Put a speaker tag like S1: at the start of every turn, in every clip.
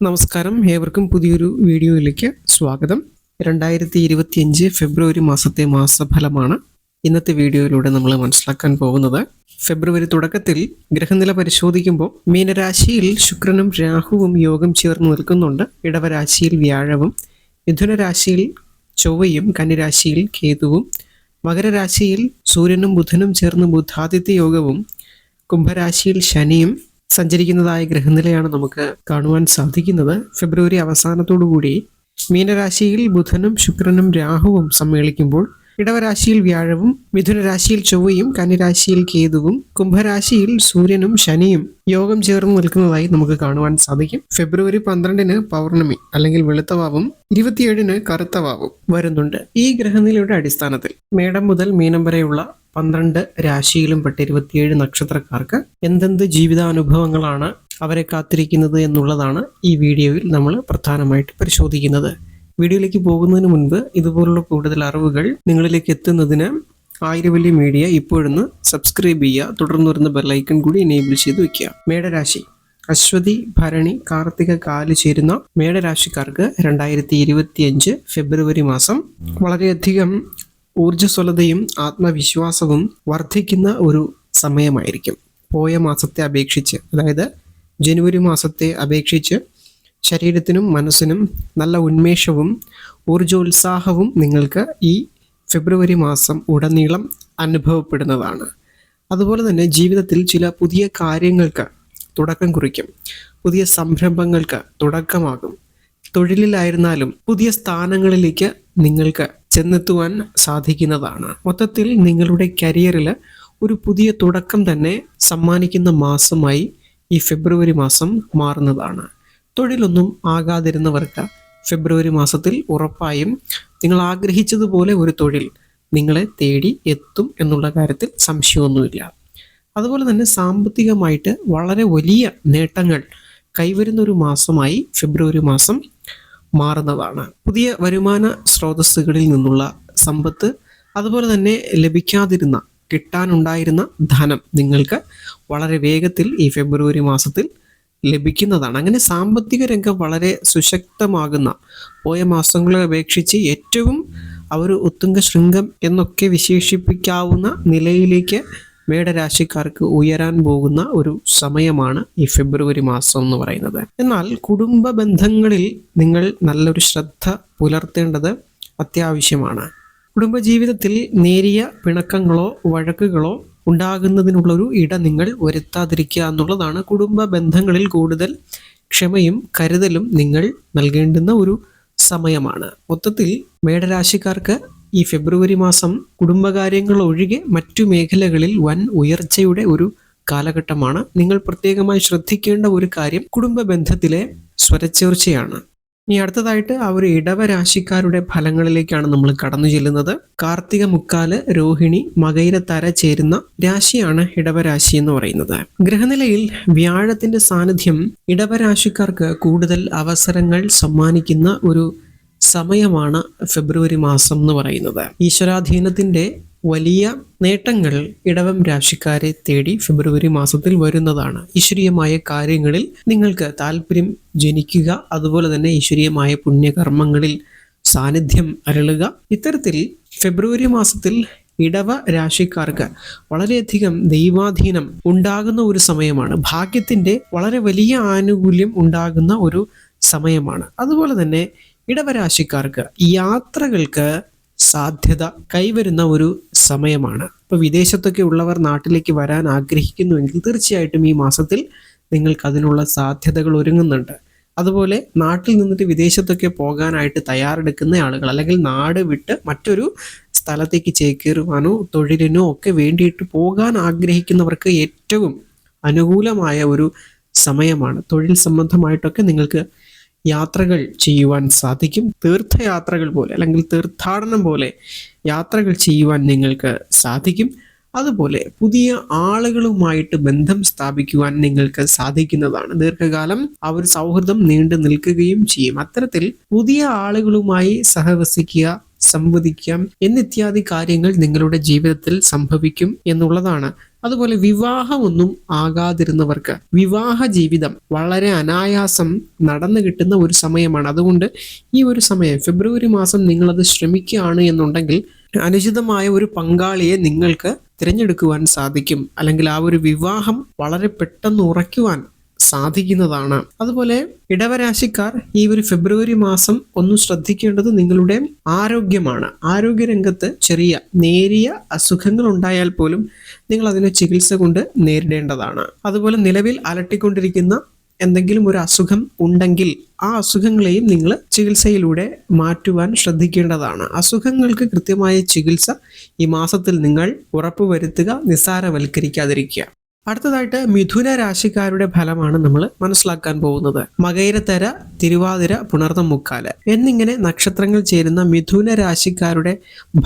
S1: നമസ്കാരം. ഏവർക്കും പുതിയൊരു വീഡിയോയിലേക്ക് സ്വാഗതം. രണ്ടായിരത്തി ഇരുപത്തിയഞ്ച് ഫെബ്രുവരി മാസത്തെ മാസഫലമാണ് ഇന്നത്തെ വീഡിയോയിലൂടെ നമ്മൾ മനസ്സിലാക്കാൻ പോകുന്നത്. ഫെബ്രുവരി തുടക്കത്തിൽ ഗ്രഹനില പരിശോധിക്കുമ്പോൾ മീനരാശിയിൽ ശുക്രനും രാഹുവും യോഗം ചേർന്ന് നിൽക്കുന്നുണ്ട്. ഇടവരാശിയിൽ വ്യാഴവും മിഥുനരാശിയിൽ ചൊവ്വയും കന്നിരാശിയിൽ കേതുവും മകരരാശിയിൽ സൂര്യനും ബുധനും ചേർന്ന് ബുധാദിത്യ യോഗവും കുംഭരാശിയിൽ ശനിയും സഞ്ചരിക്കുന്നതായ ഗ്രഹനിലയാണ് നമുക്ക് കാണുവാൻ സാധിക്കുന്നത്. ഫെബ്രുവരി അവസാനത്തോടുകൂടി മീനരാശിയിൽ ബുധനും ശുക്രനും രാഹുവും സമ്മേളിക്കുമ്പോൾ ഇടവരാശിയിൽ വ്യാഴവും മിഥുനരാശിയിൽ ചൊവ്വയും കന്നിരാശിയിൽ കേതുവും കുംഭരാശിയിൽ സൂര്യനും ശനിയും യോഗം ചേർന്ന് നിൽക്കുന്നതായി നമുക്ക് കാണുവാൻ സാധിക്കും. ഫെബ്രുവരി പന്ത്രണ്ടിന് പൗർണമി അല്ലെങ്കിൽ വെളുത്തവാവും ഇരുപത്തിയേഴിന് കറുത്തവാവും വരുന്നുണ്ട്. ഈ ഗ്രഹനിലയുടെ അടിസ്ഥാനത്തിൽ മേടം മുതൽ മീനം വരെയുള്ള പന്ത്രണ്ട് രാശിയിലും പെട്ട ഇരുപത്തിയേഴ് നക്ഷത്രക്കാർക്ക് എന്തെന്ത് ജീവിതാനുഭവങ്ങളാണ് അവരെ കാത്തിരിക്കുന്നത് എന്നുള്ളതാണ് ഈ വീഡിയോയിൽ നമ്മൾ പ്രധാനമായിട്ട് പരിശോധിക്കുന്നത്. വീഡിയോയിലേക്ക് പോകുന്നതിന് മുൻപ് ഇതുപോലുള്ള കൂടുതൽ അറിവുകൾ നിങ്ങളിലേക്ക് എത്തുന്നതിന് ആയിരവല്ലി മീഡിയ ഇപ്പോഴൊന്ന് സബ്സ്ക്രൈബ് ചെയ്യുക. തുടർന്ന് വരുന്ന ബെല്ലൈക്കൺ കൂടി എനേബിൾ ചെയ്ത് വെക്കുക. മേടരാശി. അശ്വതി ഭരണി കാർത്തിക കാൽ ചേരുന്ന മേടരാശിക്കാർക്ക് രണ്ടായിരത്തി ഇരുപത്തി അഞ്ച് ഫെബ്രുവരി മാസം വളരെയധികം ഊർജസ്വലതയും ആത്മവിശ്വാസവും വർദ്ധിക്കുന്ന ഒരു സമയമായിരിക്കും. പോയ മാസത്തെ അപേക്ഷിച്ച് അതായത് ജനുവരി മാസത്തെ അപേക്ഷിച്ച് ശരീരത്തിനും മനസ്സിനും നല്ല ഉന്മേഷവും ഊർജോത്സാഹവും നിങ്ങൾക്ക് ഈ ഫെബ്രുവരി മാസം ഉടനീളം അനുഭവപ്പെടുന്നതാണ്. അതുപോലെ തന്നെ ജീവിതത്തിൽ ചില പുതിയ കാര്യങ്ങൾക്ക് തുടക്കം കുറിക്കും. പുതിയ സംരംഭങ്ങൾക്ക് തുടക്കമാകും. തൊഴിലിലായിരുന്നാലും പുതിയ സ്ഥാനങ്ങളിലേക്ക് നിങ്ങൾക്ക് ചെന്നെത്തുവാൻ സാധിക്കുന്നതാണ്. മൊത്തത്തിൽ നിങ്ങളുടെ കരിയറിൽ ഒരു പുതിയ തുടക്കം തന്നെ സമ്മാനിക്കുന്ന മാസമായി ഈ ഫെബ്രുവരി മാസം മാറുന്നതാണ്. തൊഴിലൊന്നും ആകാതിരുന്നവർക്ക് ഫെബ്രുവരി മാസത്തിൽ ഉറപ്പായും നിങ്ങൾ ആഗ്രഹിച്ചതുപോലെ ഒരു തൊഴിൽ നിങ്ങളെ തേടി എത്തും എന്നുള്ള കാര്യത്തിൽ സംശയമൊന്നുമില്ല. അതുപോലെ തന്നെ സാമ്പത്തികമായിട്ട് വളരെ വലിയ നേട്ടങ്ങൾ കൈവരുന്ന ഒരു മാസമായി ഫെബ്രുവരി മാസം മാറുന്നതാണ്. പുതിയ വരുമാന സ്രോതസ്സുകളിൽ നിന്നുള്ള സമ്പത്ത് അതുപോലെ തന്നെ ലഭിക്കാതിരുന്ന കിട്ടാനുണ്ടായിരുന്ന ധനം നിങ്ങൾക്ക് വളരെ വേഗത്തിൽ ഈ ഫെബ്രുവരി മാസത്തിൽ ലഭിക്കുന്നതാണ്. അങ്ങനെ സാമ്പത്തിക രംഗം വളരെ സുശക്തമാകുന്ന പോയ മാസങ്ങളെ അപേക്ഷിച്ച് ഏറ്റവും അവർ ഉത്തുംഗ ശൃംഗം എന്നൊക്കെ വിശേഷിപ്പിക്കാവുന്ന നിലയിലേക്ക് മേടരാശിക്കാർക്ക് ഉയരാൻ പോകുന്ന ഒരു സമയമാണ് ഈ ഫെബ്രുവരി മാസം എന്ന് പറയുന്നത്. എന്നാൽ കുടുംബ ബന്ധങ്ങളിൽ നിങ്ങൾ നല്ലൊരു ശ്രദ്ധ പുലർത്തേണ്ടത് അത്യാവശ്യമാണ്. കുടുംബജീവിതത്തിൽ നേരിയ പിണക്കങ്ങളോ വഴക്കുകളോ ഉണ്ടാകുന്നതിനുള്ളൊരു ഇട നിങ്ങൾ വരുത്താതിരിക്കുക എന്നുള്ളതാണ് കുടുംബ ബന്ധങ്ങളിൽ കൂടുതൽ ക്ഷമയും കരുതലും നിങ്ങൾ നൽകേണ്ടുന്ന ഒരു സമയമാണ്. മൊത്തത്തിൽ മേടരാശിക്കാർക്ക് ഈ ഫെബ്രുവരി മാസം കുടുംബകാര്യങ്ങൾ ഒഴികെ മറ്റു മേഖലകളിൽ വൻ ഉയർച്ചയുടെ ഒരു കാലഘട്ടമാണ്. നിങ്ങൾ പ്രത്യേകമായി ശ്രദ്ധിക്കേണ്ട ഒരു കാര്യം കുടുംബ ബന്ധത്തിലെ സ്വരച്ചേർച്ചയാണ്. ഇനി അടുത്തതായിട്ട് ആ ഒരു ഇടവരാശിക്കാരുടെ ഫലങ്ങളിലേക്കാണ് നമ്മൾ കടന്നു ചെല്ലുന്നത്. കാർത്തിക മുക്കാൽ രോഹിണി മകൈരത്തര ചേരുന്ന രാശിയാണ് ഇടവരാശി എന്ന് പറയുന്നത്. ഗ്രഹനിലയിൽ വ്യാഴത്തിന്റെ സാന്നിധ്യം ഇടവരാശിക്കാർക്ക് കൂടുതൽ അവസരങ്ങൾ സമ്മാനിക്കുന്ന ഒരു സമയമാണ് ഫെബ്രുവരി മാസം എന്ന് പറയുന്നത്. ഈശ്വരാധീനത്തിന്റെ വലിയ നേട്ടങ്ങൾ ഇടവം രാശിക്കാരെ തേടി ഫെബ്രുവരി മാസത്തിൽ വരുന്നതാണ്. ഈശ്വരീയമായ കാര്യങ്ങളിൽ നിങ്ങൾക്ക് താല്പര്യം ജനിക്കുക അതുപോലെ തന്നെ ഈശ്വരീയമായ പുണ്യകർമ്മങ്ങളിൽ സാന്നിധ്യം അരളുക. ഇത്തരത്തിൽ ഫെബ്രുവരി മാസത്തിൽ ഇടവ രാശിക്കാർക്ക് വളരെയധികം ദൈവാധീനം ഉണ്ടാകുന്ന ഒരു സമയമാണ്. ഭാഗ്യത്തിന്റെ വളരെ വലിയ ആനുകൂല്യം ഉണ്ടാകുന്ന ഒരു സമയമാണ്. അതുപോലെ തന്നെ ഇടവരാശിക്കാർക്ക് യാത്രകൾക്ക് സാധ്യത കൈവരുന്ന ഒരു സമയമാണ്. ഇപ്പോൾ വിദേശത്തൊക്കെ ഉള്ളവർ നാട്ടിലേക്ക് വരാൻ ആഗ്രഹിക്കുന്നുവെങ്കിൽ തീർച്ചയായിട്ടും ഈ മാസത്തിൽ നിങ്ങൾക്ക് അതിനുള്ള സാധ്യതകൾ ഒരുങ്ങുന്നുണ്ട്. അതുപോലെ നാട്ടിൽ നിന്നിട്ട് വിദേശത്തൊക്കെ പോകാനായിട്ട് തയ്യാറെടുക്കുന്ന ആളുകൾ അല്ലെങ്കിൽ നാട് വിട്ട് മറ്റൊരു സ്ഥലത്തേക്ക് ചേക്കേറുവാനോ തൊഴിലിനോ ഒക്കെ വേണ്ടിയിട്ട് പോകാൻ ആഗ്രഹിക്കുന്നവർക്ക് ഏറ്റവും അനുകൂലമായ ഒരു സമയമാണ്. തൊഴിൽ സംബന്ധമായിട്ടൊക്കെ നിങ്ങൾക്ക് യാത്രകൾ ചെയ്യുവാൻ സാധിക്കും. തീർത്ഥയാത്രകൾ പോലെ അല്ലെങ്കിൽ തീർത്ഥാടനം പോലെ യാത്രകൾ ചെയ്യുവാൻ നിങ്ങൾക്ക് സാധിക്കും. അതുപോലെ പുതിയ ആളുകളുമായിട്ട് ബന്ധം സ്ഥാപിക്കുവാൻ നിങ്ങൾക്ക് സാധിക്കുന്നതാണ്. ദീർഘകാലം അവർ സൗഹൃദം നീണ്ടു നിൽക്കുകയും ചെയ്യും. അത്തരത്തിൽ പുതിയ ആളുകളുമായി സഹവസിക്കുക സംവദിക്കാം എന്നിത്യാദി കാര്യങ്ങൾ നിങ്ങളുടെ ജീവിതത്തിൽ സംഭവിക്കും എന്നുള്ളതാണ് അതുപോലെ വിവാഹമൊന്നും ആകാതിരുന്നവർക്ക് വിവാഹ ജീവിതം വളരെ അനായാസം നടന്നു കിട്ടുന്ന ഒരു സമയമാണ്. അതുകൊണ്ട് ഈ ഒരു സമയം ഫെബ്രുവരി മാസം നിങ്ങളത് ശ്രമിക്കുകയാണ് എന്നുണ്ടെങ്കിൽ അനുചിതമായ ഒരു പങ്കാളിയെ നിങ്ങൾക്ക് തിരഞ്ഞെടുക്കുവാൻ സാധിക്കും. അല്ലെങ്കിൽ ആ ഒരു വിവാഹം വളരെ പെട്ടെന്ന് ഉറയ്ക്കുവാൻ സാധിക്കുന്നതാണ്. അതുപോലെ ഇടവരാശിക്കാർ ഈ ഒരു ഫെബ്രുവരി മാസം ഒന്ന് ശ്രദ്ധിക്കേണ്ടത് നിങ്ങളുടെ ആരോഗ്യമാണ്. ആരോഗ്യരംഗത്ത് ചെറിയ നേരിയ അസുഖങ്ങൾ ഉണ്ടായാൽ പോലും നിങ്ങൾ അതിനെ ചികിത്സ കൊണ്ട് നേരിടേണ്ടതാണ്. അതുപോലെ നിലവിൽ അലട്ടിക്കൊണ്ടിരിക്കുന്ന എന്തെങ്കിലും ഒരു അസുഖം ഉണ്ടെങ്കിൽ ആ അസുഖങ്ങളെയും നിങ്ങൾ ചികിത്സയിലൂടെ മാറ്റുവാൻ ശ്രദ്ധിക്കേണ്ടതാണ്. അസുഖങ്ങൾക്ക് കൃത്യമായ ചികിത്സ ഈ മാസത്തിൽ നിങ്ങൾ ഉറപ്പുവരുത്തുക നിസ്സാരവൽക്കരിക്കാതിരിക്കുക. അടുത്തതായിട്ട് മിഥുന രാശിക്കാരുടെ ഫലമാണ് നമ്മൾ മനസ്സിലാക്കാൻ പോകുന്നത്. മകയിരത്തര തിരുവാതിര പുണർന്ന മുക്കാൽ എന്നിങ്ങനെ നക്ഷത്രങ്ങൾ ചേരുന്ന മിഥുന രാശിക്കാരുടെ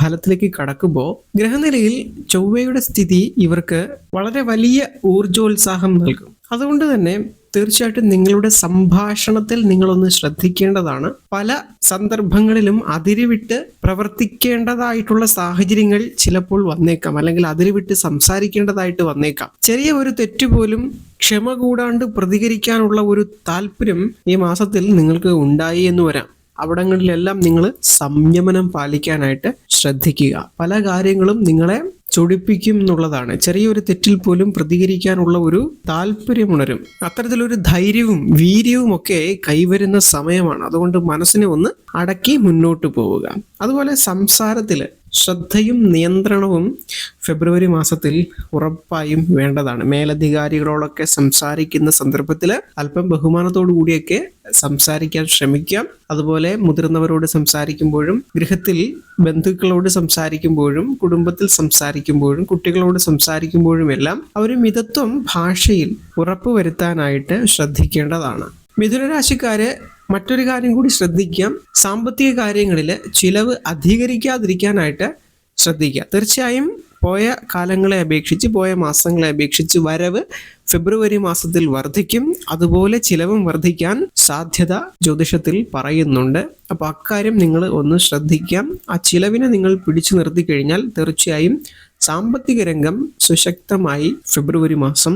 S1: ഫലത്തിലേക്ക് കടക്കുമ്പോൾ ഗ്രഹനിലയിൽ ചൊവ്വയുടെ സ്ഥിതി ഇവർക്ക് വളരെ വലിയ ഊർജോത്സാഹം നൽകും. അതുകൊണ്ട് തന്നെ തീർച്ചയായിട്ടും നിങ്ങളുടെ സംഭാഷണത്തിൽ നിങ്ങളൊന്ന് ശ്രദ്ധിക്കേണ്ടതാണ്. പല സന്ദർഭങ്ങളിലും അതിരിവിട്ട് പ്രവർത്തിക്കേണ്ടതായിട്ടുള്ള സാഹചര്യങ്ങൾ ചിലപ്പോൾ വന്നേക്കാം. അല്ലെങ്കിൽ അതിരിവിട്ട് സംസാരിക്കേണ്ടതായിട്ട് വന്നേക്കാം. ചെറിയ ഒരു തെറ്റ് പോലും ക്ഷമ കൂടാണ്ട് പ്രതികരിക്കാനുള്ള ഒരു താല്പര്യം ഈ മാസത്തിൽ നിങ്ങൾക്ക് ഉണ്ടായി എന്ന് വരാം. അവിടങ്ങളിലെല്ലാം നിങ്ങൾ സംയമനം പാലിക്കാനായിട്ട് ശ്രദ്ധിക്കുക. പല കാര്യങ്ങളും നിങ്ങളെ ചൊടിപ്പിക്കും എന്നുള്ളതാണ്. ചെറിയൊരു തെറ്റിൽ പോലും പ്രതികരിക്കാനുള്ള ഒരു താല്പര്യമുണരും. അത്തരത്തിലൊരു ധൈര്യവും വീര്യവും ഒക്കെ കൈവരുന്ന സമയമാണ്. അതുകൊണ്ട് മനസ്സിനെ ഒന്ന് അടക്കി മുന്നോട്ട് പോവുക. അതുപോലെ സംസാരത്തിൽ ശ്രദ്ധയും നിയന്ത്രണവും ഫെബ്രുവരി മാസത്തിൽ ഉറപ്പായും വേണ്ടതാണ്. മേലധികാരികളോടൊക്കെ സംസാരിക്കുന്ന സന്ദർഭത്തിൽ അല്പം ബഹുമാനത്തോടു കൂടിയൊക്കെ സംസാരിക്കാൻ ശ്രമിക്കാം. അതുപോലെ മുതിർന്നവരോട് സംസാരിക്കുമ്പോഴും ഗൃഹത്തിൽ ബന്ധുക്കളോട് സംസാരിക്കുമ്പോഴും കുടുംബത്തിൽ സംസാരിക്കുമ്പോഴും കുട്ടികളോട് സംസാരിക്കുമ്പോഴും എല്ലാം ആ ഒരു മിതത്വം ഭാഷയിൽ ഉറപ്പുവരുത്താനായിട്ട് ശ്രദ്ധിക്കേണ്ടതാണ്. മിഥുനരാശിക്കാര് മറ്റൊരു കാര്യം കൂടി ശ്രദ്ധിക്കാം. സാമ്പത്തിക കാര്യങ്ങളിൽ ചിലവ് അധികരിക്കാതിരിക്കാനായിട്ട് ശ്രദ്ധിക്കുക തീർച്ചയായും പോയ കാലങ്ങളെ അപേക്ഷിച്ച് പോയ മാസങ്ങളെ അപേക്ഷിച്ച് വരവ് ഫെബ്രുവരി മാസത്തിൽ വർദ്ധിക്കും. അതുപോലെ ചിലവും വർദ്ധിക്കാൻ സാധ്യത ജ്യോതിഷത്തിൽ പറയുന്നുണ്ട്. അപ്പോൾ അക്കാര്യം നിങ്ങൾ ഒന്ന് ശ്രദ്ധിക്കാം. ആ ചിലവിനെ നിങ്ങൾ പിടിച്ചു നിർത്തി കഴിഞ്ഞാൽ തീർച്ചയായും സാമ്പത്തിക രംഗം സുശക്തമായി ഫെബ്രുവരി മാസം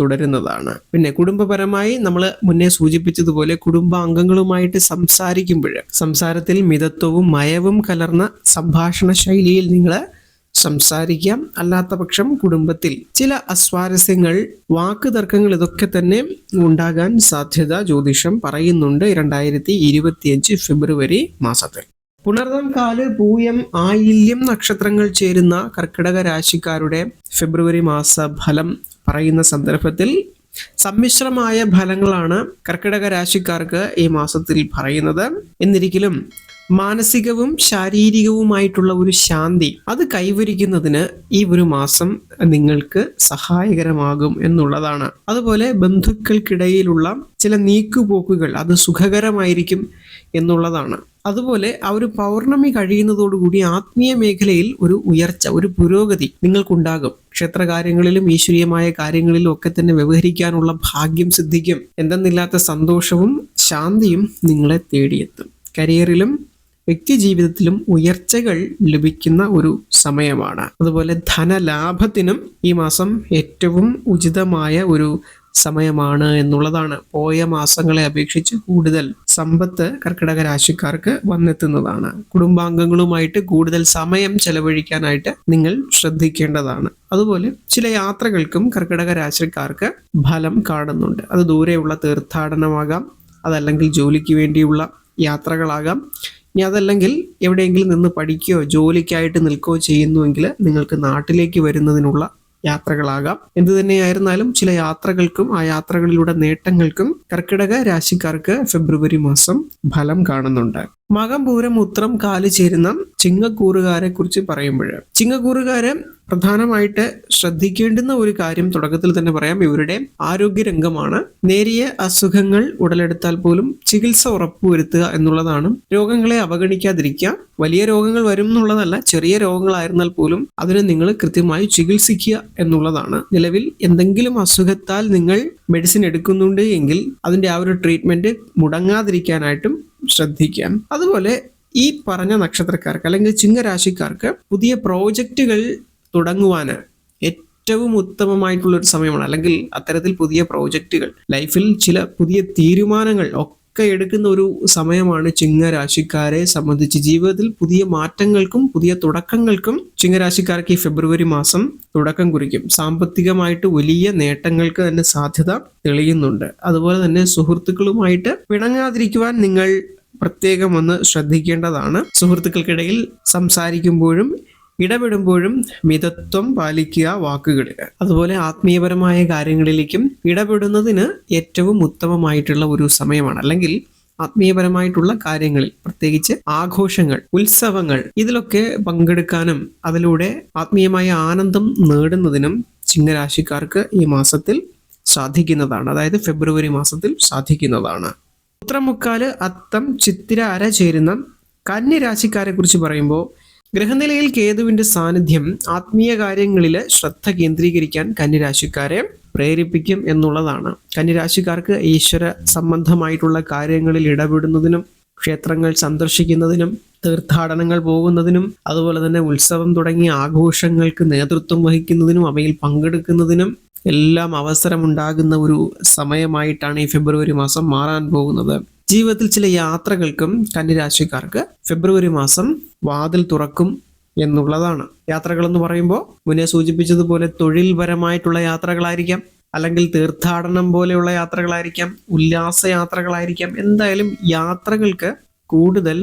S1: തുടരുന്നതാണ്. പിന്നെ കുടുംബപരമായി നമ്മൾ മുന്നേ സൂചിപ്പിച്ചതുപോലെ കുടുംബാംഗങ്ങളുമായിട്ട് സംസാരിക്കുമ്പോൾ സംസാരത്തിൽ മിതത്വവും മയവും കലർന്ന സംഭാഷണ ശൈലിയിൽ നിങ്ങൾ സംസാരിക്കാം. അല്ലാത്ത പക്ഷം കുടുംബത്തിൽ ചില അസ്വാരസ്യങ്ങൾ വാക്ക് തർക്കങ്ങൾ ഇതൊക്കെ തന്നെ ഉണ്ടാകാൻ സാധ്യത ജ്യോതിഷം പറയുന്നുണ്ട്. രണ്ടായിരത്തി ഇരുപത്തിയഞ്ച് ഫെബ്രുവരി മാസത്തിൽ. പുണർദം കാൽ പൂയം ആയില്യം നക്ഷത്രങ്ങൾ ചേരുന്ന കർക്കിടക രാശിക്കാരുടെ ഫെബ്രുവരി മാസ ഫലം പറയുന്ന സന്ദർഭത്തിൽ സമ്മിശ്രമായ ഫലങ്ങളാണ് കർക്കിടക രാശിക്കാർക്ക് ഈ മാസത്തിൽ പറയുന്നത്. എന്നിരിക്കലും മാനസികവും ശാരീരികവുമായിട്ടുള്ള ഒരു ശാന്തി അത് കൈവരിക്കുന്നതിന് ഈ ഒരു മാസം നിങ്ങൾക്ക് സഹായകരമാകും എന്നുള്ളതാണ്. അതുപോലെ ബന്ധുക്കൾക്കിടയിലുള്ള ചില നീക്കുപോക്കുകൾ അത് സുഖകരമായിരിക്കും എന്നുള്ളതാണ്. അതുപോലെ ആ ഒരു പൗർണമി കഴിയുന്നതോടുകൂടി ആത്മീയ മേഖലയിൽ ഒരു ഉയർച്ച ഒരു പുരോഗതി നിങ്ങൾക്കുണ്ടാകും. ക്ഷേത്രകാര്യങ്ങളിലും ഈശ്വരീയമായ കാര്യങ്ങളിലും ഒക്കെ തന്നെ വ്യവഹരിക്കാനുള്ള ഭാഗ്യം സിദ്ധിക്കും. എന്തെന്നില്ലാത്ത സന്തോഷവും ശാന്തിയും നിങ്ങളെ തേടിയെത്തും. കരിയറിലും വ്യക്തി ജീവിതത്തിലും ഉയർച്ചകൾ ലഭിക്കുന്ന ഒരു സമയമാണ്. അതുപോലെ ധനലാഭത്തിനും ഈ മാസം ഏറ്റവും ഉചിതമായ ഒരു സമയമാണ് എന്നുള്ളതാണ്. പോയ മാസങ്ങളെ അപേക്ഷിച്ച് കൂടുതൽ സമ്പത്ത് കർക്കിടക രാശിക്കാർക്ക് വന്നെത്തുന്നതാണ്. കുടുംബാംഗങ്ങളുമായിട്ട് കൂടുതൽ സമയം ചെലവഴിക്കാനായിട്ട് നിങ്ങൾ ശ്രദ്ധിക്കേണ്ടതാണ്. അതുപോലെ ചില യാത്രകൾക്കും കർക്കിടക രാശിക്കാർക്ക് ഫലം കാണുന്നുണ്ട്. അത് ദൂരെയുള്ള തീർത്ഥാടനമാകാം അതല്ലെങ്കിൽ ജോലിക്ക് വേണ്ടിയുള്ള യാത്രകളാകാം. ഇനി അതല്ലെങ്കിൽ എവിടെയെങ്കിലും നിന്ന് പഠിക്കുകയോ ജോലിക്കായിട്ട് നിൽക്കുകയോ ചെയ്യുന്നുവെങ്കിൽ നിങ്ങൾക്ക് നാട്ടിലേക്ക് വരുന്നതിനുള്ള യാത്രകളാകാം. എന്തു തന്നെയായിരുന്നാലും ചില യാത്രകൾക്കും ആ യാത്രകളിലൂടെ നേട്ടങ്ങൾക്കും കർക്കിടക രാശിക്കാർക്ക് ഫെബ്രുവരി മാസം ഫലം കാണുന്നുണ്ട്. മകം പൂരം ഉത്രം കാൽ ചേരുന്ന ചിങ്ങക്കൂറുകാരെ കുറിച്ച് പറയുമ്പോൾ ചിങ്ങക്കൂറുകാരെ പ്രധാനമായിട്ട് ശ്രദ്ധിക്കേണ്ടുന്ന ഒരു കാര്യം തുടക്കത്തിൽ തന്നെ പറയാം. ഇവരുടെ ആരോഗ്യരംഗമാണ്. നേരിയ അസുഖങ്ങൾ ഉടലെടുത്താൽ പോലും ചികിത്സ ഉറപ്പുവരുത്തുക എന്നുള്ളതാണ്. രോഗങ്ങളെ അവഗണിക്കാതിരിക്കുക. വലിയ രോഗങ്ങൾ വരും എന്നുള്ളതല്ല ചെറിയ രോഗങ്ങളായിരുന്നാൽ പോലും അതിനെ നിങ്ങൾ കൃത്യമായി ചികിത്സിക്കുക എന്നുള്ളതാണ്. നിലവിൽ എന്തെങ്കിലും അസുഖത്താൽ നിങ്ങൾ മെഡിസിൻ എടുക്കുന്നുണ്ട് എങ്കിൽ അതിന്റെ ആ ഒരു ട്രീറ്റ്മെന്റ് മുടങ്ങാതിരിക്കാനായിട്ടും ശ്രദ്ധിക്കാം. അതുപോലെ ഈ പറഞ്ഞ നക്ഷത്രക്കാർക്ക് അല്ലെങ്കിൽ ചിങ്ങരാശിക്കാർക്ക് പുതിയ പ്രോജക്റ്റുകൾ തുടങ്ങുവാന് ഏറ്റവും ഉത്തമമായിട്ടുള്ള ഒരു സമയമാണ്. അല്ലെങ്കിൽ അത്തരത്തിൽ പുതിയ പ്രോജക്റ്റുകൾ ലൈഫിൽ ചില പുതിയ തീരുമാനങ്ങൾ ഒക്കെ എടുക്കുന്ന ഒരു സമയമാണ് ചിങ്ങരാശിക്കാരെ സംബന്ധിച്ച് ജീവിതത്തിൽ പുതിയ മാറ്റങ്ങൾക്കും പുതിയ തുടക്കങ്ങൾക്കും ചിങ്ങരാശിക്കാർക്ക് ഈ ഫെബ്രുവരി മാസം തുടക്കം കുറിക്കും. സാമ്പത്തികമായിട്ട് വലിയ നേട്ടങ്ങൾക്ക് തന്നെ സാധ്യത തെളിയുന്നുണ്ട്. അതുപോലെ തന്നെ സുഹൃത്തുക്കളുമായിട്ട് പിണങ്ങാതിരിക്കുവാൻ നിങ്ങൾ പ്രത്യേകം ഒന്ന് ശ്രദ്ധിക്കേണ്ടതാണ്. സുഹൃത്തുക്കൾക്കിടയിൽ സംസാരിക്കുമ്പോഴും ഇടപെടുമ്പോഴും മിതത്വം പാലിക്കുക വാക്കുകളിൽ. അതുപോലെ ആത്മീയപരമായ കാര്യങ്ങളിലേക്കും ഇടപെടുന്നതിന് ഏറ്റവും ഉത്തമമായിട്ടുള്ള ഒരു സമയമാണ്. അല്ലെങ്കിൽ ആത്മീയപരമായിട്ടുള്ള കാര്യങ്ങളിൽ പ്രത്യേകിച്ച് ആഘോഷങ്ങൾ ഉത്സവങ്ങൾ ഇതിലൊക്കെ പങ്കെടുക്കാനും അതിലൂടെ ആത്മീയമായ ആനന്ദം നേടുന്നതിനും ചിങ്ങരാശിക്കാർക്ക് ഈ മാസത്തിൽ സാധിക്കുന്നതാണ്. അതായത് ഫെബ്രുവരി മാസത്തിൽ സാധിക്കുന്നതാണ്. ഉത്രമുക്കാൽ അത്തം ചിത്തിര അര ചേരുന്ന കന്യരാശിക്കാരെ കുറിച്ച് പറയുമ്പോൾ ഗ്രഹനിലയിൽ കേതുവിന്റെ സാന്നിധ്യം ആത്മീയ കാര്യങ്ങളിൽ ശ്രദ്ധ കേന്ദ്രീകരിക്കാൻ കന്യരാശിക്കാരെ പ്രേരിപ്പിക്കും എന്നുള്ളതാണ്. കന്യരാശിക്കാർക്ക് ഈശ്വര സംബന്ധമായിട്ടുള്ള കാര്യങ്ങളിൽ ഇടപെടുന്നതിനും ക്ഷേത്രങ്ങൾ സന്ദർശിക്കുന്നതിനും തീർത്ഥാടനങ്ങൾ പോകുന്നതിനും അതുപോലെ തന്നെ ഉത്സവം തുടങ്ങിയ ആഘോഷങ്ങൾക്ക് നേതൃത്വം വഹിക്കുന്നതിനും അവയിൽ പങ്കെടുക്കുന്നതിനും എല്ലാം അവസരമുണ്ടാകുന്ന ഒരു സമയമായിട്ടാണ് ഈ ഫെബ്രുവരി മാസം മാറാൻ പോകുന്നത്. ജീവിതത്തിൽ ചില യാത്രകൾക്കും കന്നിരാശിക്കാർക്ക് ഫെബ്രുവരി മാസം വാതിൽ തുറക്കും എന്നുള്ളതാണ്. യാത്രകൾ എന്ന് പറയുമ്പോൾ മുന്നേ സൂചിപ്പിച്ചതുപോലെ തൊഴിൽപരമായിട്ടുള്ള യാത്രകളായിരിക്കാം അല്ലെങ്കിൽ തീർത്ഥാടനം പോലെയുള്ള യാത്രകളായിരിക്കാം ഉല്ലാസ യാത്രകളായിരിക്കാം എന്തായാലും യാത്രകൾക്ക് കൂടുതൽ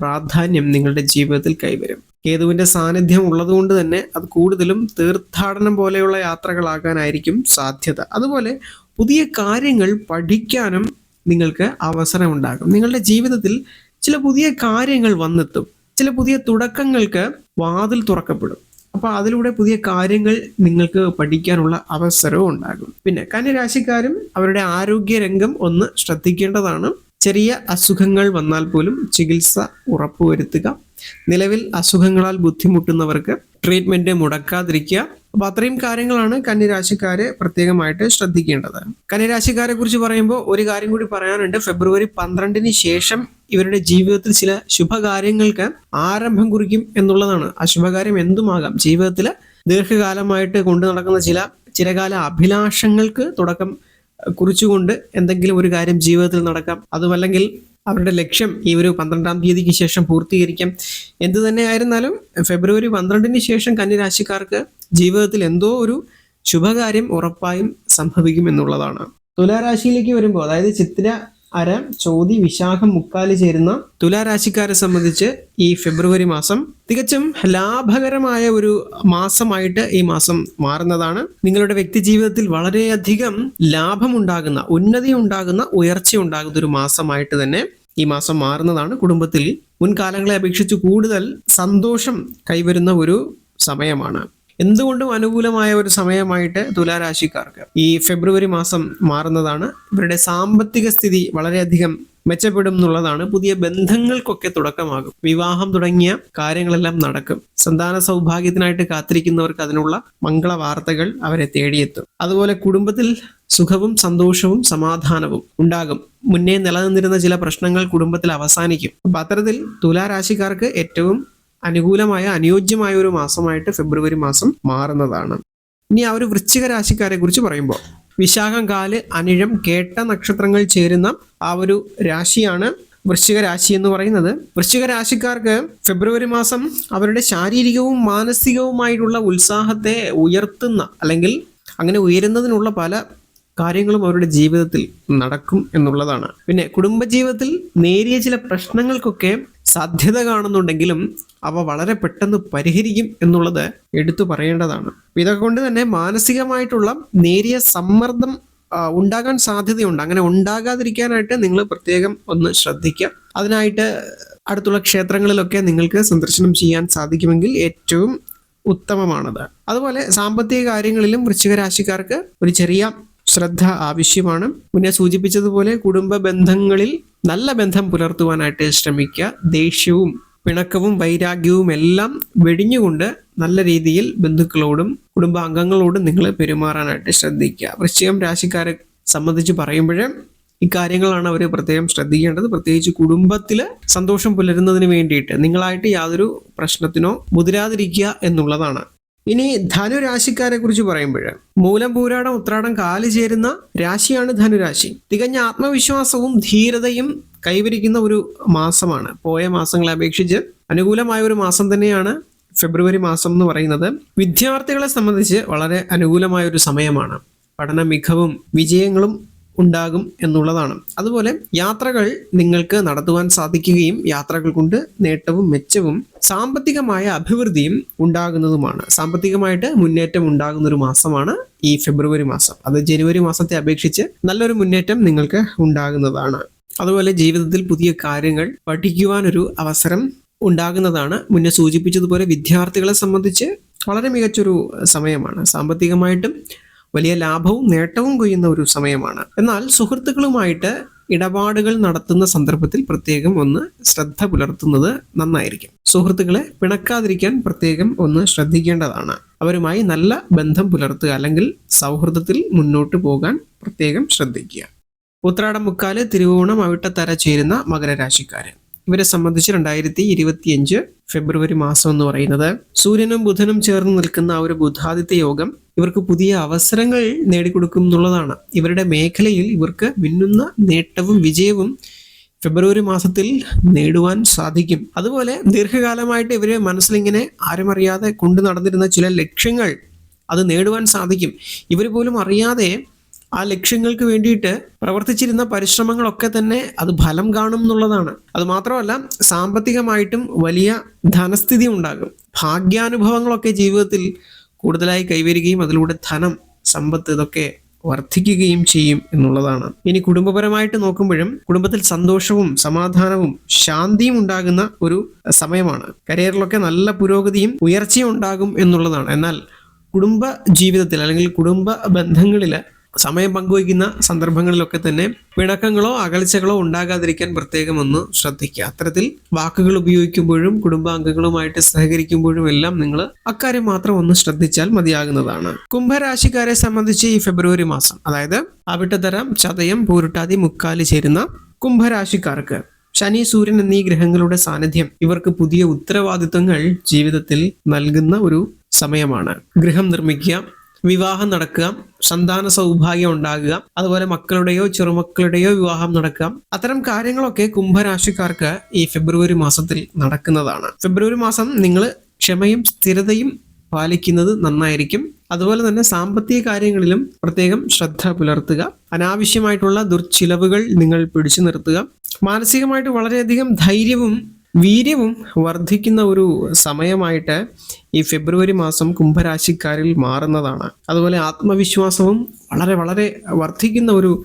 S1: പ്രാധാന്യം നിങ്ങളുടെ ജീവിതത്തിൽ കൈവരും. കേതുവിന്റെ സാന്നിധ്യം ഉള്ളതുകൊണ്ട് തന്നെ അത് കൂടുതലും തീർത്ഥാടനം പോലെയുള്ള യാത്രകളാകാനായിരിക്കും സാധ്യത. അതുപോലെ പുതിയ കാര്യങ്ങൾ പഠിക്കാനും നിങ്ങൾക്ക് അവസരം ഉണ്ടാകും നിങ്ങളുടെ ജീവിതത്തിൽ ചില പുതിയ കാര്യങ്ങൾ വന്നെത്തും. ചില പുതിയ തുടക്കങ്ങൾക്ക് വാതിൽ തുറക്കപ്പെടും. അപ്പൊ അതിലൂടെ പുതിയ കാര്യങ്ങൾ നിങ്ങൾക്ക് പഠിക്കാനുള്ള അവസരവും ഉണ്ടാകും. പിന്നെ കന്യരാശിക്കാരും അവരുടെ ആരോഗ്യ രംഗം ഒന്ന് ശ്രദ്ധിക്കേണ്ടതാണ്. ചെറിയ അസുഖങ്ങൾ വന്നാൽ പോലും ചികിത്സ ഉറപ്പുവരുത്തുക. നിലവിൽ അസുഖങ്ങളാൽ ബുദ്ധിമുട്ടുന്നവർക്ക് ട്രീറ്റ്മെന്റ് മുടക്കാതിരിക്കുക. അപ്പൊ അത്രയും കാര്യങ്ങളാണ് കന്യരാശിക്കാരെ പ്രത്യേകമായിട്ട് ശ്രദ്ധിക്കേണ്ടത്. കന്നിരാശിക്കാരെ കുറിച്ച് പറയുമ്പോൾ ഒരു കാര്യം കൂടി പറയാനുണ്ട്. ഫെബ്രുവരി പന്ത്രണ്ടിന് ശേഷം ഇവരുടെ ജീവിതത്തിൽ ചില ശുഭകാര്യങ്ങൾക്ക് ആരംഭം കുറിക്കും എന്നുള്ളതാണ്. ആ ശുഭകാര്യം എന്തുമാകാം? ജീവിതത്തിൽ ദീർഘകാലമായിട്ട് കൊണ്ടു നടക്കുന്ന ചില ചിലകാല അഭിലാഷങ്ങൾക്ക് തുടക്കം കുറിച്ചുകൊണ്ട് എന്തെങ്കിലും ഒരു കാര്യം ജീവിതത്തിൽ നടക്കാം. അതുമല്ലെങ്കിൽ അവരുടെ ലക്ഷ്യം ഈ ഒരു പന്ത്രണ്ടാം തീയതിക്ക് ശേഷം പൂർത്തീകരിക്കാം. എന്തു തന്നെ ആയിരുന്നാലും ഫെബ്രുവരി പന്ത്രണ്ടിന് ശേഷം കന്യരാശിക്കാർക്ക് ജീവിതത്തിൽ എന്തോ ഒരു ശുഭകാര്യം ഉറപ്പായും സംഭവിക്കും എന്നുള്ളതാണ് തുലാരാശിയിലേക്ക് വരുമ്പോൾ അതായത് ചിത്ര അര ചോതി വിശാഖം മുക്കാൽ ചേരുന്ന തുലാരാശിക്കാരെ സംബന്ധിച്ച് ഈ ഫെബ്രുവരി മാസം തികച്ചും ലാഭകരമായ ഒരു മാസമായിട്ട് ഈ മാസം മാറുന്നതാണ്. നിങ്ങളുടെ വ്യക്തി ജീവിതത്തിൽ വളരെയധികം ലാഭമുണ്ടാകുന്ന ഉന്നതി ഉണ്ടാകുന്ന ഉയർച്ച ഉണ്ടാകുന്ന ഒരു മാസമായിട്ട് തന്നെ ഈ മാസം മാറുന്നതാണ്. കുടുംബത്തിൽ മുൻകാലങ്ങളെ അപേക്ഷിച്ച് കൂടുതൽ സന്തോഷം കൈവരുന്ന ഒരു സമയമാണ്. എന്തുകൊണ്ടും അനുകൂലമായ ഒരു സമയമായിട്ട് തുലാരാശിക്കാർക്ക് ഈ ഫെബ്രുവരി മാസം മാറുന്നതാണ്. ഇവരുടെ സാമ്പത്തിക സ്ഥിതി വളരെയധികം മെച്ചപ്പെടും എന്നുള്ളതാണ്. പുതിയ ബന്ധങ്ങൾക്കൊക്കെ തുടക്കമാകും. വിവാഹം തുടങ്ങിയ കാര്യങ്ങളെല്ലാം നടക്കും. സന്താന സൗഭാഗ്യത്തിനായിട്ട് കാത്തിരിക്കുന്നവർക്ക് അതിനുള്ള മംഗള വാർത്തകൾ അവരെ തേടിയെത്തും. അതുപോലെ കുടുംബത്തിൽ സുഖവും സന്തോഷവും സമാധാനവും ഉണ്ടാകും. മുന്നേ നിലനിന്നിരുന്ന ചില പ്രശ്നങ്ങൾ കുടുംബത്തിൽ അവസാനിക്കും. അപ്പൊ അത്തരത്തിൽ തുലാരാശിക്കാർക്ക് ഏറ്റവും അനുകൂലമായ അനുയോജ്യമായ ഒരു മാസമായിട്ട് ഫെബ്രുവരി മാസം മാറുന്നതാണ്. ഇനി ആ ഒരു വൃശ്ചിക രാശിക്കാരെ കുറിച്ച് പറയുമ്പോൾ വിശാഖം കാൽ അനിഴം കേട്ട നക്ഷത്രങ്ങൾ ചേരുന്ന ആ ഒരു രാശിയാണ് വൃശ്ചിക രാശി എന്ന് പറയുന്നത്. വൃശ്ചിക രാശിക്കാർക്ക് ഫെബ്രുവരി മാസം അവരുടെ ശാരീരികവും മാനസികവുമായിട്ടുള്ള ഉത്സാഹത്തെ ഉയർത്തുന്ന അല്ലെങ്കിൽ അങ്ങനെ ഉയരുന്നതിനുള്ള പല കാര്യങ്ങളും അവരുടെ ജീവിതത്തിൽ നടക്കും എന്നുള്ളതാണ്. പിന്നെ കുടുംബജീവിതത്തിൽ നേരിയ ചില പ്രശ്നങ്ങൾക്കൊക്കെ സാധ്യത കാണുന്നുണ്ടെങ്കിലും അവ വളരെ പെട്ടെന്ന് പരിഹരിക്കും എന്നുള്ളത് എടുത്തു പറയേണ്ടതാണ്. ഇതൊക്കെ കൊണ്ട് തന്നെ മാനസികമായിട്ടുള്ള നേരിയ സമ്മർദ്ദം ഉണ്ടാകാൻ സാധ്യതയുണ്ട്. അങ്ങനെ ഉണ്ടാകാതിരിക്കാനായിട്ട് നിങ്ങൾ പ്രത്യേകം ഒന്ന് ശ്രദ്ധിക്കുക. അതിനായിട്ട് അടുത്തുള്ള ക്ഷേത്രങ്ങളിലൊക്കെ നിങ്ങൾക്ക് സന്ദർശനം ചെയ്യാൻ സാധിക്കുമെങ്കിൽ ഏറ്റവും ഉത്തമമാണത്. അതുപോലെ സാമ്പത്തിക കാര്യങ്ങളിലും വൃശ്ചിക രാശിക്കാർക്ക് ഒരു ചെറിയ ശ്രദ്ധ ആവശ്യമാണ്. മുന്നേ സൂചിപ്പിച്ചതുപോലെ കുടുംബ ബന്ധങ്ങളിൽ നല്ല ബന്ധം പുലർത്തുവാനായിട്ട് ശ്രമിക്കുക. ദേഷ്യവും പിണക്കവും വൈരാഗ്യവും എല്ലാം വെടിഞ്ഞുകൊണ്ട് നല്ല രീതിയിൽ ബന്ധുക്കളോടും കുടുംബാംഗങ്ങളോടും നിങ്ങൾ പെരുമാറാനായിട്ട് ശ്രദ്ധിക്കുക. വൃശ്ചികം രാശിക്കാരെ സംബന്ധിച്ച് പറയുമ്പോൾ ഇക്കാര്യങ്ങളാണ് അവർ പ്രത്യേകം ശ്രദ്ധിക്കേണ്ടത്. പ്രത്യേകിച്ച് കുടുംബത്തിൽ സന്തോഷം പുലരുന്നതിന് വേണ്ടിയിട്ട് നിങ്ങളായിട്ട് യാതൊരു പ്രശ്നത്തിനോ മുതിരാതിരിക്കുക എന്നുള്ളതാണ്. ഇനി ധനുരാശിക്കാരെ കുറിച്ച് പറയുമ്പോൾ മൂലം പൂരാടം ഉത്രാടം കാൽ ചേരുന്ന രാശിയാണ് ധനുരാശി. തികഞ്ഞ ആത്മവിശ്വാസവും ധീരതയും കൈവരിക്കുന്ന ഒരു മാസമാണ്. പോയ മാസങ്ങളെ അപേക്ഷിച്ച് അനുകൂലമായ ഒരു മാസം തന്നെയാണ് ഫെബ്രുവരി മാസം എന്ന് പറയുന്നത്. വിദ്യാർത്ഥികളെ സംബന്ധിച്ച് വളരെ അനുകൂലമായ ഒരു സമയമാണ്. പഠന മികവും വിജയങ്ങളും ഉണ്ടാകും എന്നുള്ളതാണ്. അതുപോലെ യാത്രകൾ നിങ്ങൾക്ക് നടത്തുവാൻ സാധിക്കുകയും യാത്രകൾ കൊണ്ട് നേട്ടവും മെച്ചവും സാമ്പത്തികമായ അഭിവൃദ്ധിയും ഉണ്ടാകുന്നതുമാണ്. സാമ്പത്തികമായിട്ട് മുന്നേറ്റം ഉണ്ടാകുന്ന ഒരു മാസമാണ് ഈ ഫെബ്രുവരി മാസം. അത് ജനുവരി മാസത്തെ അപേക്ഷിച്ച് നല്ലൊരു മുന്നേറ്റം നിങ്ങൾക്ക് ഉണ്ടാകുന്നതാണ്. അതുപോലെ ജീവിതത്തിൽ പുതിയ കാര്യങ്ങൾ പഠിക്കുവാനൊരു അവസരം ഉണ്ടാകുന്നതാണ്. മുന്നേ സൂചിപ്പിച്ചതുപോലെ വിദ്യാർത്ഥികളെ സംബന്ധിച്ച് വളരെ മികച്ചൊരു സമയമാണ്. സാമ്പത്തികമായിട്ടും വലിയ ലാഭവും നേട്ടവും കൊയ്യുന്ന ഒരു സമയമാണ്. എന്നാൽ സുഹൃത്തുക്കളുമായിട്ട് ഇടപാടുകൾ നടത്തുന്ന സന്ദർഭത്തിൽ പ്രത്യേകം ഒന്ന് ശ്രദ്ധ പുലർത്തുന്നത് നന്നായിരിക്കും. സുഹൃത്തുക്കളെ പിണക്കാതിരിക്കാൻ പ്രത്യേകം ഒന്ന് ശ്രദ്ധിക്കേണ്ടതാണ്. അവരുമായി നല്ല ബന്ധം പുലർത്തുക അല്ലെങ്കിൽ സൗഹൃദത്തിൽ മുന്നോട്ട് പോകാൻ പ്രത്യേകം ശ്രദ്ധിക്കുക. ഉത്രാടം മുക്കാൽ തിരുവോണം അവിട്ടത്തര ചേരുന്ന മകരരാശിക്കാരൻ ഇവരെ സംബന്ധിച്ച് രണ്ടായിരത്തി ഇരുപത്തിയഞ്ച് ഫെബ്രുവരി മാസം എന്ന് പറയുന്നത്. സൂര്യനും ബുധനും ചേർന്ന് നിൽക്കുന്ന ആ ഒരു ബുധാദിത്യ യോഗം ഇവർക്ക് പുതിയ അവസരങ്ങൾ നേടിക്കൊടുക്കും എന്നുള്ളതാണ്. ഇവരുടെ മേഖലയിൽ ഇവർക്ക് മിന്നുന്ന നേട്ടവും വിജയവും ഫെബ്രുവരി മാസത്തിൽ നേടുവാൻ സാധിക്കും. അതുപോലെ ദീർഘകാലമായിട്ട് ഇവരെ മനസ്സിലിങ്ങനെ ആരും അറിയാതെ കൊണ്ടു നടന്നിരുന്ന ചില ലക്ഷ്യങ്ങൾ അത് നേടുവാൻ സാധിക്കും. ഇവർ പോലും അറിയാതെ ആ ലക്ഷ്യങ്ങൾക്ക് വേണ്ടിയിട്ട് പ്രവർത്തിച്ചിരുന്ന പരിശ്രമങ്ങളൊക്കെ തന്നെ അത് ഫലം കാണും എന്നുള്ളതാണ്. അത് മാത്രമല്ല സാമ്പത്തികമായിട്ടും വലിയ ധനസ്ഥിതി ഉണ്ടാകും. ഭാഗ്യാനുഭവങ്ങളൊക്കെ ജീവിതത്തിൽ കൂടുതലായി കൈവരികയും അതിലൂടെ ധനം സമ്പത്ത് ഇതൊക്കെ വർദ്ധിക്കുകയും ചെയ്യും എന്നുള്ളതാണ്. ഇനി കുടുംബപരമായിട്ട് നോക്കുമ്പോഴും കുടുംബത്തിൽ സന്തോഷവും സമാധാനവും ശാന്തിയും ഉണ്ടാകുന്ന ഒരു സമയമാണ്. കരിയറിലൊക്കെ നല്ല പുരോഗതിയും ഉയർച്ചയും ഉണ്ടാകും എന്നുള്ളതാണ്. എന്നാൽ കുടുംബ ജീവിതത്തിൽ അല്ലെങ്കിൽ കുടുംബ ബന്ധങ്ങളിൽ സമയം പങ്കുവയ്ക്കുന്ന സന്ദർഭങ്ങളിലൊക്കെ തന്നെ പിണക്കങ്ങളോ അകൽച്ചകളോ ഉണ്ടാകാതിരിക്കാൻ പ്രത്യേകം ഒന്ന് ശ്രദ്ധിക്കുക. അത്തരത്തിൽ വാക്കുകൾ ഉപയോഗിക്കുമ്പോഴും കുടുംബാംഗങ്ങളുമായിട്ട് സഹകരിക്കുമ്പോഴും എല്ലാം നിങ്ങൾ അക്കാര്യം മാത്രം ഒന്ന് ശ്രദ്ധിച്ചാൽ മതിയാകുന്നതാണ്. കുംഭരാശിക്കാരെ സംബന്ധിച്ച് ഈ ഫെബ്രുവരി മാസം അതായത് അവിട്ടതരം ചതയം പൂരുട്ടാതി മുക്കാൽ ചേരുന്ന കുംഭരാശിക്കാർക്ക് ശനി സൂര്യൻ എന്നീ ഗ്രഹങ്ങളുടെ സാന്നിധ്യം ഇവർക്ക് പുതിയ ഉത്തരവാദിത്വങ്ങൾ ജീവിതത്തിൽ നൽകുന്ന ഒരു സമയമാണ്. ഗൃഹം നിർമ്മിക്കുക വിവാഹം നടക്കുക സന്താന സൗഭാഗ്യം ഉണ്ടാകുക അതുപോലെ മക്കളുടെയോ ചെറുമക്കളുടെയോ വിവാഹം നടക്കുക. അത്തരം കാര്യങ്ങളൊക്കെ കുംഭരാശിക്കാർക്ക് ഈ ഫെബ്രുവരി മാസത്തിൽ നടക്കുന്നതാണ്. ഫെബ്രുവരി മാസം നിങ്ങൾ ക്ഷമയും സ്ഥിരതയും പാലിക്കുന്നത് നന്നായിരിക്കും. അതുപോലെ തന്നെ സാമ്പത്തിക കാര്യങ്ങളിലും പ്രത്യേകം ശ്രദ്ധ പുലർത്തുക. അനാവശ്യമായിട്ടുള്ള ദുർച്ചിലവുകൾ നിങ്ങൾ പിടിച്ചു നിർത്തുക. മാനസികമായിട്ട് വളരെയധികം ധൈര്യവും വീര്യവും വർദ്ധിക്കുന്ന ഒരു സമയമായിട്ട് ഈ ഫെബ്രുവരി മാസം കുംഭരാശിക്കാരിൽ മാറുന്നതാണ്. അതുപോലെ ആത്മവിശ്വാസവും വളരെ വളരെ വർദ്ധിക്കുന്ന ഒരു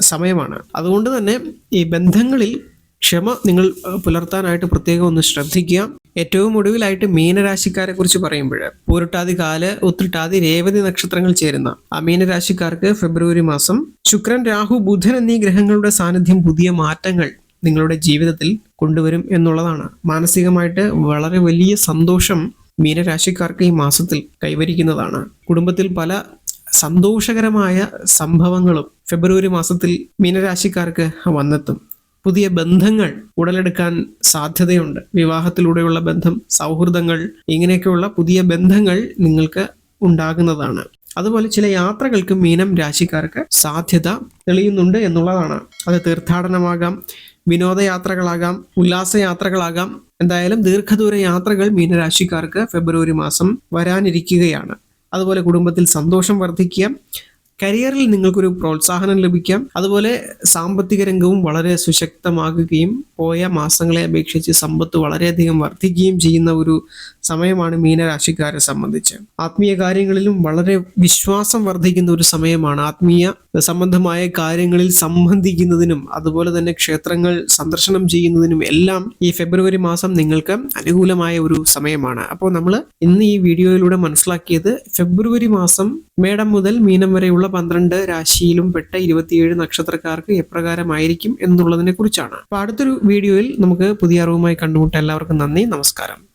S1: സമയമാണ്. അതുകൊണ്ട് തന്നെ ഈ ബന്ധങ്ങളിൽ ക്ഷമ നിങ്ങൾ പുലർത്താനായിട്ട് പ്രത്യേകം ഒന്ന് ശ്രദ്ധിക്കുക. ഏറ്റവും ഒടുവിലായിട്ട് മീനരാശിക്കാരെ കുറിച്ച് പറയുമ്പോൾ പൂരട്ടാതി കാൽ ഉത്രട്ടാതി രേവതി നക്ഷത്രങ്ങൾ ചേരുന്ന ആ മീനരാശിക്കാർക്ക് ഫെബ്രുവരി മാസം ശുക്രൻ രാഹു ബുധൻ എന്നീ ഗ്രഹങ്ങളുടെ സാന്നിധ്യം പുതിയ മാറ്റങ്ങൾ നിങ്ങളുടെ ജീവിതത്തിൽ കൊണ്ടുവരും എന്നുള്ളതാണ്. മാനസികമായിട്ട് വളരെ വലിയ സന്തോഷം മീനരാശിക്കാർക്ക് ഈ മാസത്തിൽ കൈവരിക്കുന്നതാണ്. കുടുംബത്തിൽ പല സന്തോഷകരമായ സംഭവങ്ങളും ഫെബ്രുവരി മാസത്തിൽ മീനരാശിക്കാർക്ക് വന്നെത്തും. പുതിയ ബന്ധങ്ങൾ ഉടലെടുക്കാൻ സാധ്യതയുണ്ട്. വിവാഹത്തിലൂടെയുള്ള ബന്ധം സൗഹൃദങ്ങൾ ഇങ്ങനെയൊക്കെയുള്ള പുതിയ ബന്ധങ്ങൾ നിങ്ങൾക്ക് ഉണ്ടാകുന്നതാണ്. അതുപോലെ ചില യാത്രകൾക്ക് മീനം രാശിക്കാർക്ക് സാധ്യത തെളിയുന്നുണ്ട് എന്നുള്ളതാണ്. അത് തീർത്ഥാടനമാകാം വിനോദയാത്രകളാകാം ഉല്ലാസയാത്രകളാകാം. എന്തായാലും ദീർഘദൂര യാത്രകൾ മീനരാശിക്കാർക്ക് ഫെബ്രുവരി മാസം വരാനിരിക്കുകയാണ്. അതുപോലെ കുടുംബത്തിൽ സന്തോഷം വർദ്ധിക്കുക. കരിയറിൽ നിങ്ങൾക്കൊരു പ്രോത്സാഹനം ലഭിക്കാം. അതുപോലെ സാമ്പത്തിക രംഗവും വളരെ സുശക്തമാകുകയും പോയ മാസങ്ങളെ അപേക്ഷിച്ച് സമ്പത്ത് വളരെയധികം വർദ്ധിക്കുകയും ചെയ്യുന്ന ഒരു സമയമാണ് മീനരാശിക്കാരെ സംബന്ധിച്ച്. ആത്മീയ കാര്യങ്ങളിലും വളരെ വിശ്വാസം വർദ്ധിക്കുന്ന ഒരു സമയമാണ്. ആത്മീയ സംബന്ധമായ കാര്യങ്ങളിൽ സംബന്ധിക്കുന്നതിനും അതുപോലെ തന്നെ ക്ഷേത്രങ്ങൾ സന്ദർശനം ചെയ്യുന്നതിനും എല്ലാം ഈ ഫെബ്രുവരി മാസം നിങ്ങൾക്ക് അനുകൂലമായ ഒരു സമയമാണ്. അപ്പോൾ നമ്മൾ ഇന്ന് ഈ വീഡിയോയിലൂടെ മനസ്സിലാക്കിയത് ഫെബ്രുവരി മാസം മേടം മുതൽ മീനം വരെയുള്ള പന്ത്രണ്ട് രാശിയിലും പെട്ട ഇരുപത്തിയേഴ് നക്ഷത്രക്കാർക്ക് എപ്രകാരമായിരിക്കും എന്നുള്ളതിനെ കുറിച്ചാണ് അപ്പൊ അടുത്തൊരു വീഡിയോയിൽ നമുക്ക് പുതിയ അറിവുമായി കണ്ടുമുട്ടാം എല്ലാവർക്കും നന്ദി നമസ്കാരം.